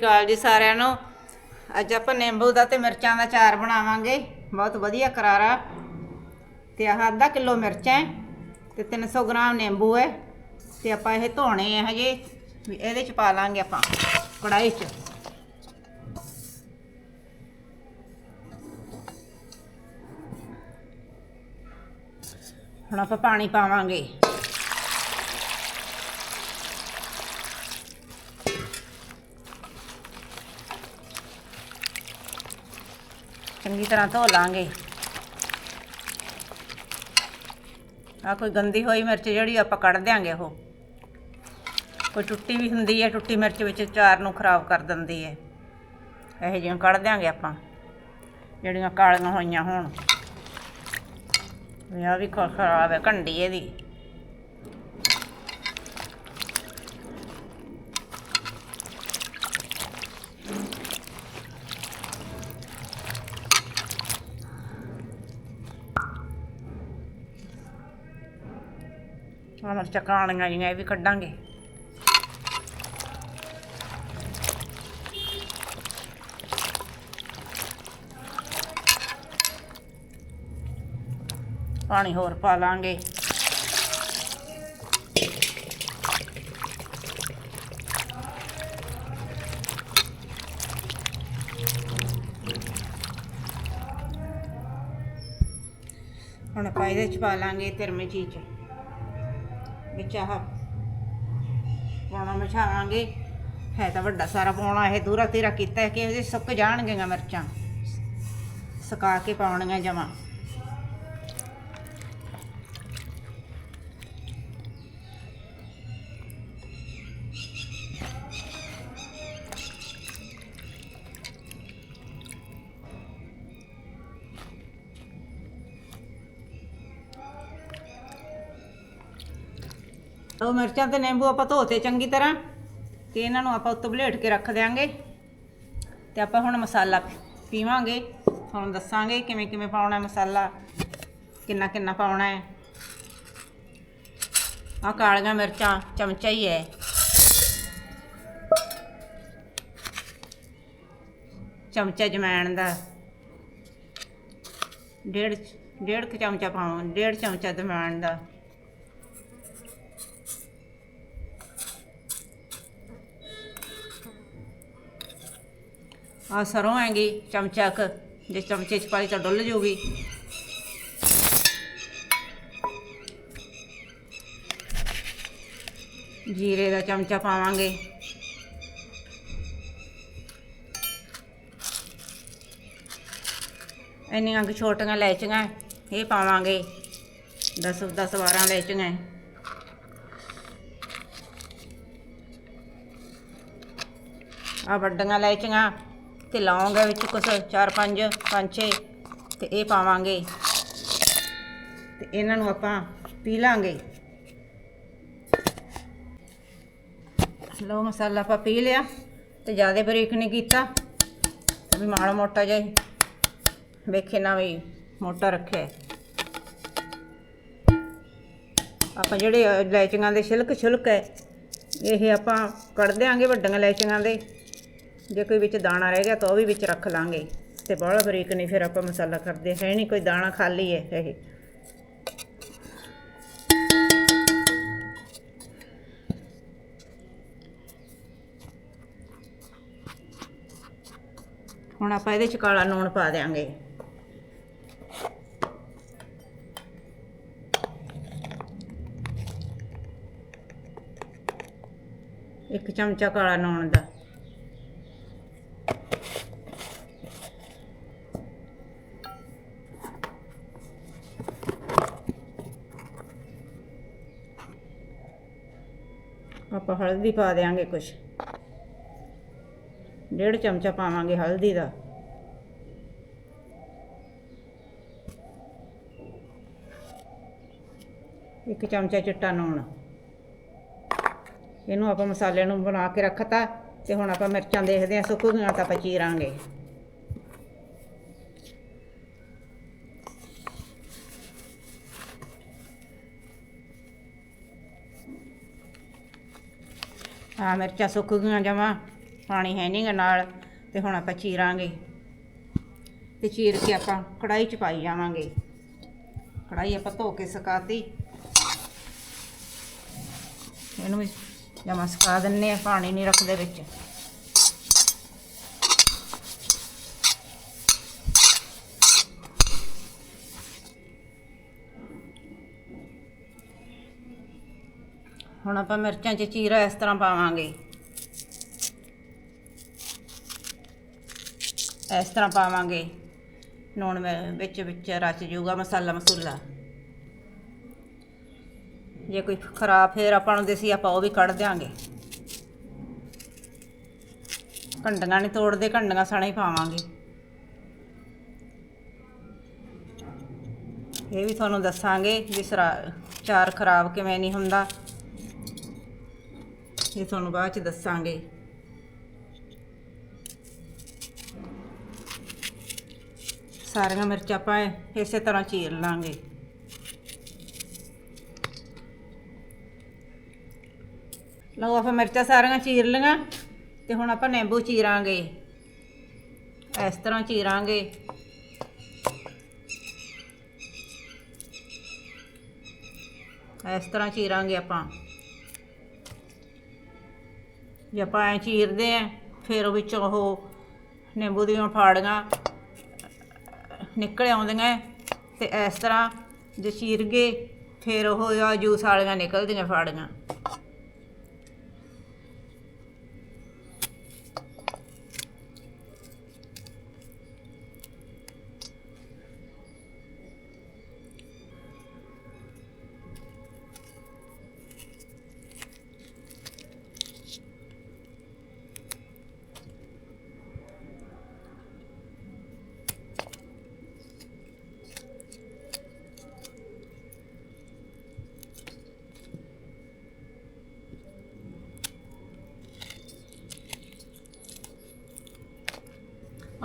ਕਾਲ ਜੀ ਸਾਰਿਆਂ ਨੂੰ। ਅੱਜ ਆਪਾਂ ਨਿੰਬੂ ਦਾ ਤੇ ਮਿਰਚਾਂ ਦਾ ਚਾਰ ਬਣਾਵਾਂਗੇ। ਬਹੁਤ ਵਧੀਆ ਕਰਾਰਾ। ਤੇ ਆਹ ਅੱਧਾ ਕਿਲੋ ਮਿਰਚਾਂ ਹੈ ਤੇ 300 ਗ੍ਰਾਮ ਨਿੰਬੂ ਹੈ। ਤੇ ਆਪਾਂ ਇਹ ਧੋਣੇ ਆ ਹਜੇ। ਵੀ ਇਹਦੇ ਚ ਪਾ ਲਾਂਗੇ ਆਪਾਂ ਕੜਾਈ ਚ। ਹੁਣ ਆਪਾਂ ਪਾਣੀ ਪਾਵਾਂਗੇ। ਚੰਗੀ ਤਰ੍ਹਾਂ ਧੋ ਲਾਂਗੇ। ਆ ਕੋਈ ਗੰਦੀ ਹੋਈ ਮਿਰਚ ਜਿਹੜੀ ਆਪਾਂ ਕੱਢ ਦਿਆਂਗੇ ਉਹ। ਕੋਈ ਟੁੱਟੀ ਵੀ ਹੁੰਦੀ ਹੈ, ਟੁੱਟੀ ਮਿਰਚ ਵਿੱਚ ਚਾਰ ਨੂੰ ਖਰਾਬ ਕਰ ਦਿੰਦੀ ਹੈ। ਇਹੋ ਜਿਹੀਆਂ ਕੱਢ ਦਿਆਂਗੇ ਆਪਾਂ, ਜਿਹੜੀਆਂ ਕਾਲੀਆਂ ਹੋਈਆਂ ਹੋਣ। ਵੀ ਵੀ ਖਰਾਬ ਹੈ ਘੰਡੀ ਇਹਦੀ। ਆਹ ਮਿਰਚਾਂ ਕਾਲੀਆਂ ਜਿਹੀਆਂ ਇਹ ਵੀ ਕੱਢਾਂਗੇ। ਪਾਣੀ ਹੋਰ ਪਾ ਲਾਂਗੇ। ਹੁਣ ਆਪਾਂ ਇਹਦੇ ਚ ਪਾ ਲਾਂਗੇ ਤਿਰਮਿਚੀ ਚੀਜ਼। ਵਿੱਚ ਆਹ ਪਾਉਣਾ ਮਛਾਵਾਂਗੇ। ਹੈ ਤਾਂ ਵੱਡਾ ਸਾਰਾ ਪਾਉਣਾ ਇਹ ਦੂਰਾ ਤੇਰਾ ਕੀਤਾ ਕਿ ਇਹਦੇ ਸੁੱਕ ਜਾਣਗੀਆਂ ਮਿਰਚਾਂ। ਸੁਕਾ ਕੇ ਪਾਉਣੀਆਂ ਜਮਾਂ। ਉਹ ਮਿਰਚਾਂ ਤੇ ਨਿੰਬੂ ਆਪਾਂ ਧੋਤੇ ਚੰਗੀ ਤਰ੍ਹਾਂ ਤੇ ਇਹਨਾਂ ਨੂੰ ਆਪਾਂ ਉੱਤੋਂ ਬਲੇਟ ਕੇ ਰੱਖ ਦਿਆਂਗੇ। ਤੇ ਆਪਾਂ ਹੁਣ ਮਸਾਲਾ ਪੀਵਾਂਗੇ, ਤੁਹਾਨੂੰ ਦੱਸਾਂਗੇ ਕਿਵੇਂ ਕਿਵੇਂ ਪਾਉਣਾ ਹੈ ਮਸਾਲਾ, ਕਿੰਨਾ ਕਿੰਨਾ ਪਾਉਣਾ ਹੈ। ਆ ਕਾਲੀਆਂ ਮਿਰਚਾਂ ਚਮਚਾ ਹੀ ਹੈ। ਚਮਚਾ ਜਮੈਣ ਦਾ। ਡੇਢ ਡੇਢ ਕੁ ਚਮਚਾ ਪਾਵਾਂ, ਡੇਢ ਚਮਚਾ ਜਮੈਣ ਦਾ। ਆ ਸਰੋਂ ਆਏਗੀ, ਚਮਚਾ ਕ ਜੇ ਚਮਚੇ ਚ ਪਾਈ ਤਾਂ ਡੁੱਲ ਜੂਗੀ। ਜੀਰੇ ਦਾ ਚਮਚਾ ਪਾਵਾਂਗੇ। ਇੰਨੀਆਂ ਕੁ ਛੋਟੀਆਂ ਲੈਚੀਆਂ ਇਹ ਪਾਵਾਂਗੇ। 10 10 12 ਲੈਚੀਆਂ ਆ ਵੱਡੀਆਂ ਇਲਾਇਚੀਆਂ। ਤੇ ਲੌਂਗ ਹੈ ਵਿੱਚ ਕੁਛ 4 5 5 6 ਤੇ ਇਹ ਪਾਵਾਂਗੇ। ਤੇ ਇਹਨਾਂ ਨੂੰ ਆਪਾਂ ਪੀ ਲਾਂਗੇ। ਲੋ ਮਸਾਲਾ ਆਪਾਂ ਪੀ ਲਿਆ ਤੇ ਜ਼ਿਆਦਾ ਬਰੀਕ ਨਹੀਂ ਕੀਤਾ। ਵੀ ਮਾੜਾ ਮੋਟਾ ਜਿਹਾ ਵੇਖੇ ਨਾ ਵੀ ਮੋਟਾ ਰੱਖਿਆ ਆਪਾਂ ਜਿਹੜੇ ਇਲਾਇਚੀਆਂ ਦੇ ਛਿਲਕ ਛੁਲਕ ਹੈ, ਇਹ ਆਪਾਂ ਕੱਢ ਦਿਆਂਗੇ ਵੱਡੀਆਂ ਇਲਾਇਚੀਆਂ ਦੇ। ਜੇ ਕੋਈ ਵਿੱਚ ਦਾਣਾ ਰਹਿ ਗਿਆ ਤਾਂ ਉਹ ਵੀ ਵਿੱਚ ਰੱਖ ਲਾਂਗੇ। ਤੇ ਬਾਹਲਾ ਬਰੀਕ ਨਹੀਂ ਫਿਰ ਆਪਾਂ ਮਸਾਲਾ ਕਰਦੇ। ਹੈ ਨਹੀਂ ਕੋਈ ਦਾਣਾ ਖਾਲੀ ਹੈ ਇਹ। ਹੁਣ ਆਪਾਂ ਇਹਦੇ ਚ ਕਾਲਾ ਨੂਣ ਪਾ ਦਿਆਂਗੇ। ਇੱਕ ਚਮਚਾ ਕਾਲਾ ਲੂਣ ਦਾ। ਆਪਾਂ ਹਲਦੀ ਪਾ ਦੇਾਂਗੇ ਕੁਛ। ਡੇਢ ਚਮਚਾ ਪਾਵਾਂਗੇ ਹਲਦੀ ਦਾ। ਇੱਕ ਚਮਚਾ ਚਿੱਟਾ ਨੂਣ। ਇਹਨੂੰ ਆਪਾਂ ਮਸਾਲੇ ਨੂੰ ਬਣਾ ਕੇ ਰੱਖਤਾ ਤੇ ਹੁਣ ਆਪਾਂ ਮਿਰਚਾਂ ਦੇਖਦੇ ਹਾਂ, ਸੁੱਕ ਗਈਆਂ ਤਾਂ ਆਪਾਂ ਚੀਰਾਂਗੇ। ਆ ਮਿਰਚਾਂ ਸੁੱਕ ਗਈਆਂ ਜਮਾਂ, ਪਾਣੀ ਹੈ ਨਹੀਂਗਾ ਨਾਲ, ਤੇ ਹੁਣ ਆਪਾਂ ਚੀਰਾਂਗੇ। ਤੇ ਚੀਰ ਕੇ ਆਪਾਂ ਕੜਾਈ ਚ ਪਾਈ ਜਾਵਾਂਗੇ। ਕੜਾਈ ਆਪਾਂ ਧੋ ਕੇ ਸੁਕਾਤੀ। ਇਹਨੂੰ ਵੀ ਜਮਾ ਸੁਕਾ ਦਿੰਨੇ ਆ, ਪਾਣੀ ਨਹੀਂ ਰੱਖਦੇ ਵਿੱਚ। ਹੁਣ ਆਪਾਂ ਮਿਰਚਾਂ 'ਚ ਚੀਰਾ ਇਸ ਤਰ੍ਹਾਂ ਪਾਵਾਂਗੇ। ਇਸ ਤਰ੍ਹਾਂ ਪਾਵਾਂਗੇ। ਲੂਣ ਮਿ- ਵਿੱਚ ਵਿੱਚ ਰਚ ਜੂਗਾ ਮਸਾਲਾ ਮਸੂਲਾ। ਜੇ ਕੋਈ ਖਰਾਬ ਫੇਰ ਆਪਾਂ ਨੂੰ ਦੇਸੀ ਆਪਾਂ ਉਹ ਵੀ ਕੱਢ ਦਿਆਂਗੇ। ਕੰਡੀਆਂ ਨਹੀਂ ਤੋੜਦੇ ਕੰਡੀਆਂ ਸਣਾ ਹੀ ਪਾਵਾਂਗੇ। ਇਹ ਵੀ ਤੁਹਾਨੂੰ ਦੱਸਾਂਗੇ ਵੀ ਸਰਾ, ਚਾਰ ਖਰਾਬ ਕਿਵੇਂ ਨਹੀਂ ਹੁੰਦਾ। ਇਹ ਤੁਹਾਨੂੰ ਬਾਅਦ ਚ ਦੱਸਾਂਗੇ। ਸਾਰੀਆਂ ਮਿਰਚਾਂ ਆਪਾਂ ਇਸੇ ਤਰ੍ਹਾਂ ਚੀਰ ਲਾਂਗੇ। ਲਓ ਆਪਾਂ ਮਿਰਚਾਂ ਸਾਰੀਆਂ ਚੀਰ ਲੀਆਂ ਤੇ ਹੁਣ ਆਪਾਂ ਨਿੰਬੂ ਚੀਰਾਂਗੇ। ਇਸ ਤਰ੍ਹਾਂ ਚੀਰਾਂਗੇ। ਇਸ ਤਰ੍ਹਾਂ ਚੀਰਾਂਗੇ ਆਪਾਂ। ਜੇ ਆਪਾਂ ਐ ਚੀਰਦੇ ਆ, ਫਿਰ ਉਹ ਵਿੱਚੋਂ ਉਹ ਨਿੰਬੂ ਦੀਆਂ ਫਾੜੀਆਂ ਨਿਕਲ ਆਉਂਦੀਆਂ ਤੇ ਇਸ ਤਰ੍ਹਾਂ ਜੇ ਚੀਰ ਗਏ, ਫਿਰ ਉਹ ਜੂਸ ਵਾਲੀਆਂ ਨਿਕਲਦੀਆਂ ਫਾੜੀਆਂ।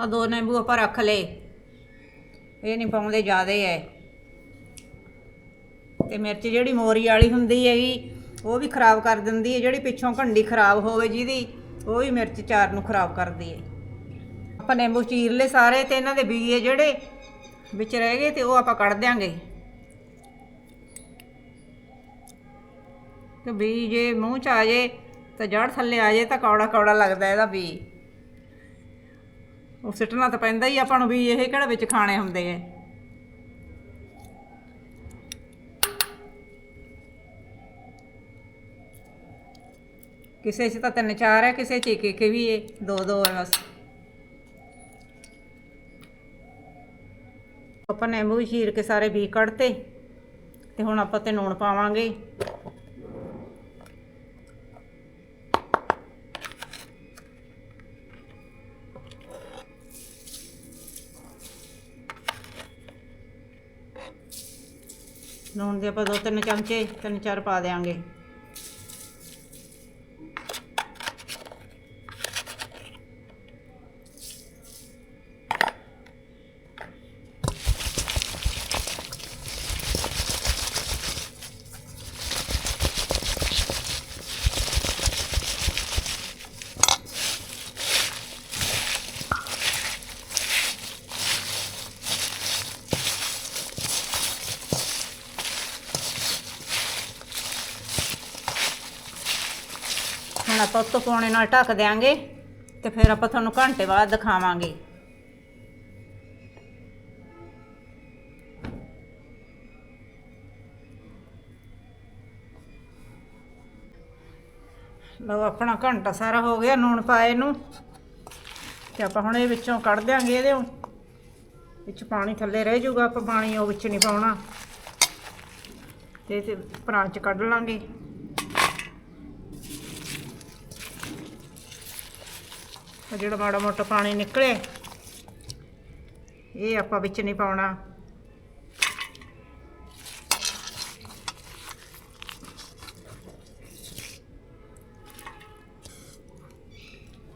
ਆ ਦੋ ਨਿੰਬੂ ਆਪਾਂ ਰੱਖ ਲਏ। ਇਹ ਨਹੀਂ ਪਾਉਂਦੇ ਜ਼ਿਆਦੇ ਐ। ਤੇ ਮਿਰਚ ਜਿਹੜੀ ਮੋਰੀ ਵਾਲੀ ਹੁੰਦੀ ਹੈਗੀ, ਉਹ ਵੀ ਖਰਾਬ ਕਰ ਦਿੰਦੀ ਹੈ ਜਿਹੜੀ ਪਿੱਛੋਂ ਘੰਡੀ ਖਰਾਬ ਹੋਵੇ ਜਿਹਦੀ, ਉਹ ਵੀ ਮਿਰਚ ਚਾਰ ਨੂੰ ਖਰਾਬ ਕਰਦੀ ਹੈ ਆਪਾਂ ਨਿੰਬੂ ਚੀਰ ਲਏ ਸਾਰੇ ਤੇ ਇਹਨਾਂ ਦੇ ਬੀਜ ਜਿਹੜੇ ਵਿੱਚ ਰਹਿ ਗਏ ਤੇ ਉਹ ਆਪਾਂ ਕੱਢ ਦਿਆਂਗੇ। ਤੇ ਬੀਜ ਜੇ ਮੂੰਹ ਚ ਆ ਜੇ ਤਾਂ ਜੜ ਥੱਲੇ ਆ ਜੇ ਤਾਂ ਕੌੜਾ ਕੌੜਾ ਲੱਗਦਾ ਇਹਦਾ ਬੀਜ। ਉਹ ਸਿੱਟਣਾ ਤਾਂ ਪੈਂਦਾ ਹੀ ਆਪਾਂ ਨੂੰ ਵੀ ਇਹ ਕਿਹੜਾ ਵਿੱਚ ਖਾਣੇ ਹੁੰਦੇ ਐ ਕਿਸੇ 'ਚ ਤਾਂ ਤਿੰਨ ਚਾਰ ਹੈ ਕਿਸੇ 'ਚ ਇੱਕ ਇੱਕ ਵੀ ਹੈ ਦੋ ਦੋ ਹੈ ਬਸ। ਆਪਾਂ ਨਿੰਬੂ ਵੀ ਚੀਰ ਕੇ ਸਾਰੇ ਬੀ ਕੱਢਤੇ, ਤੇ ਹੁਣ ਆਪਾਂ ਤੇ ਲੂਣ ਪਾਵਾਂਗੇ। ਲੂਣ ਦੇ ਆਪਾਂ ਦੋ ਤਿੰਨ ਚਮਚੇ ਤਿੰਨ ਚਾਰ ਪਾ ਦੇਾਂਗੇ ਹੁਣ ਆਪਾਂ ਉੱਤੋਂ ਪੌਣੇ ਨਾਲ ਢੱਕ ਦੇਾਂਗੇ ਤੇ ਫਿਰ ਆਪਾਂ ਤੁਹਾਨੂੰ ਘੰਟੇ ਬਾਅਦ ਦਿਖਾਵਾਂਗੇ। ਲਓ, ਆਪਣਾ ਘੰਟਾ ਸਾਰਾ ਹੋ ਗਿਆ ਨੂਣ ਪਾਏ ਨੂੰ ਤੇ ਆਪਾਂ ਹੁਣ ਇਹ ਵਿੱਚੋਂ ਕੱਢ ਦਿਆਂਗੇ ਇਹਦੇ ਵਿੱਚ ਪਾਣੀ ਥੱਲੇ ਰਹਿ ਜਾਊਗਾ, ਆਪਾਂ ਪਾਣੀ ਉਹ ਵਿੱਚ ਨਹੀਂ ਪਾਉਣਾ। ਤੇ ਪਰਾਂ ਚ ਕੱਢ ਲਾਂਗੇ। ਉਹ ਜਿਹੜਾ ਮਾੜਾ ਮੋਟਾ ਪਾਣੀ ਨਿਕਲੇ ਇਹ ਆਪਾਂ ਵਿੱਚ ਨਹੀਂ ਪਾਉਣਾ।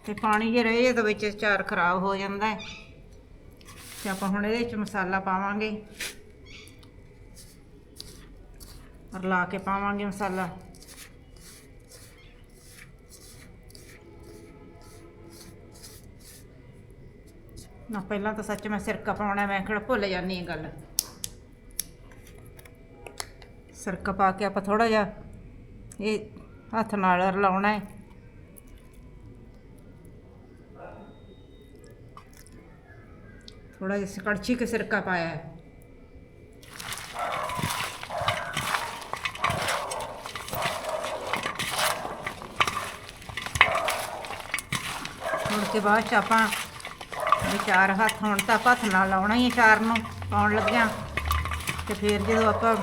ਤੇ ਪਾਣੀ ਜੇ ਰਹੇ ਤਾਂ ਵਿੱਚ ਚਾਰ ਖਰਾਬ ਹੋ ਜਾਂਦਾ ਹੈ। ਤੇ ਆਪਾਂ ਹੁਣ ਇਹਦੇ ਵਿੱਚ ਮਸਾਲਾ ਪਾਵਾਂਗੇ। ਲਾ ਕੇ ਪਾਵਾਂਗੇ ਮਸਾਲਾ। ਨਾ, ਪਹਿਲਾਂ ਤਾਂ ਸੱਚ ਮੈਂ ਸਿਰਕਾ ਪਾਉਣਾ, ਮੈਂ ਕਿਹੜਾ ਭੁੱਲ ਜਾਂਦੀ ਹਾਂ ਗੱਲ। ਸਿਰਕਾ ਪਾ ਕੇ ਆਪਾਂ ਥੋੜਾ ਜਿਹਾ ਇਹ ਹੱਥ ਨਾਲ ਰਲਾਉਣਾ ਹੈ। ਥੋੜਾ ਜਿਹਾ ਕੜਛੀ ਕੇ ਸਿਰਕਾ ਪਾਇਆ ਹੈ। ਹੁਣ ਕੇ ਬਾਅਦ ਚ ਆਪਾਂ ਵੀ ਚਾਰ ਹੱਥ ਹੁਣ ਤਾਂ ਆਪਾਂ ਹੱਥ ਨਾਲ ਲਾਉਣਾ ਹੀ ਹੈ ਚਾਰ ਨੂੰ ਪਾਉਣ ਲੱਗਿਆ। ਤੇ ਫਿਰ ਜਦੋਂ ਆਪਾਂ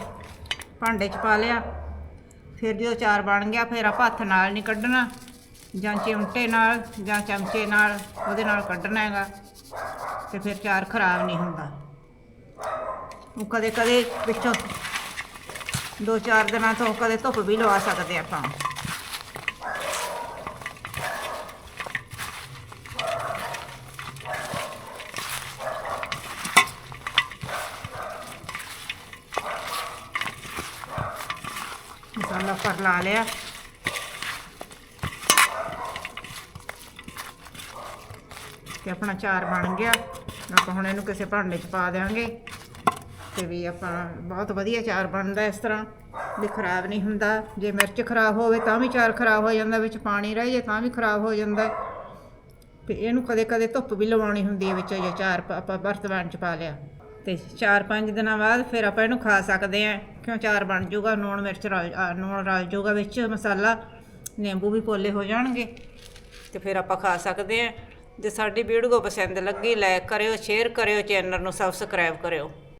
ਭਾਂਡੇ 'ਚ ਪਾ ਲਿਆ, ਫਿਰ ਜਦੋਂ ਚਾਰ ਬਣ ਗਿਆ, ਫਿਰ ਆਪਾਂ ਹੱਥ ਨਾਲ ਨਹੀਂ ਕੱਢਣਾ। ਜਾਂ ਚਿਮਟੇ ਨਾਲ ਜਾਂ ਚਮਚੇ ਨਾਲ ਉਹਦੇ ਨਾਲ ਕੱਢਣਾ ਹੈਗਾ, ਤੇ ਫਿਰ ਚਾਰ ਖਰਾਬ ਨਹੀਂ ਹੁੰਦਾ। ਉਹ ਕਦੇ ਕਦੇ ਵਿੱਚੋਂ ਦੋ ਚਾਰ ਦਿਨਾਂ ਤੋਂ ਕਦੇ ਧੁੱਪ ਵੀ ਲਵਾ ਸਕਦੇ ਆਪਾਂ। ਮਸਾਲਾ ਪਰ ਲਾ ਲਿਆ ਤੇ ਆਪਣਾ ਚਾਰ ਬਣ ਗਿਆ। ਆਪਾਂ ਹੁਣ ਇਹਨੂੰ ਕਿਸੇ ਭਾਂਡੇ 'ਚ ਪਾ ਦੇਵਾਂਗੇ ਤੇ ਵੀ ਆਪਾਂ ਬਹੁਤ ਵਧੀਆ ਚਾਰ ਬਣਦਾ ਇਸ ਤਰ੍ਹਾਂ। ਵੀ ਖਰਾਬ ਨਹੀਂ ਹੁੰਦਾ। ਜੇ ਮਿਰਚ ਖਰਾਬ ਹੋਵੇ ਤਾਂ ਵੀ ਚਾਰ ਖਰਾਬ ਹੋ ਜਾਂਦਾ, ਵਿੱਚ ਪਾਣੀ ਰਹਿ ਜੇ ਤਾਂ ਵੀ ਖਰਾਬ ਹੋ ਜਾਂਦਾ। ਤੇ ਇਹਨੂੰ ਕਦੇ ਕਦੇ ਧੁੱਪ ਵੀ ਲਵਾਉਣੀ ਹੁੰਦੀ ਹੈ, ਵਿੱਚ ਜੇ ਚਾਰ ਆਪਾਂ ਬਰਤਨ 'ਚ ਪਾ ਲਿਆ। ਤੇ 4-5 ਦਿਨਾਂ ਬਾਅਦ ਫਿਰ ਆਪਾਂ ਇਹਨੂੰ ਖਾ ਸਕਦੇ ਆਂ ਕਿਉਂ ਚਾਰ ਬਣ ਜਾਊਗਾ, ਨੂਣ ਮਿਰਚ ਰਲ ਨੂਣ ਰਲ ਜਾਊਗਾ ਵਿੱਚ, ਮਸਾਲਾ, ਨਿੰਬੂ ਵੀ ਪੋਲੇ ਹੋ ਜਾਣਗੇ। ਤੇ ਫਿਰ ਆਪਾਂ ਖਾ ਸਕਦੇ ਆਂ ਜੇ ਸਾਡੀ ਵੀਡੀਓ ਪਸੰਦ ਲੱਗੀ ਲਾਈਕ ਕਰਿਓ ਸ਼ੇਅਰ ਕਰਿਓ ਚੈਨਲ ਨੂੰ ਸਬਸਕ੍ਰਾਈਬ ਕਰਿਓ।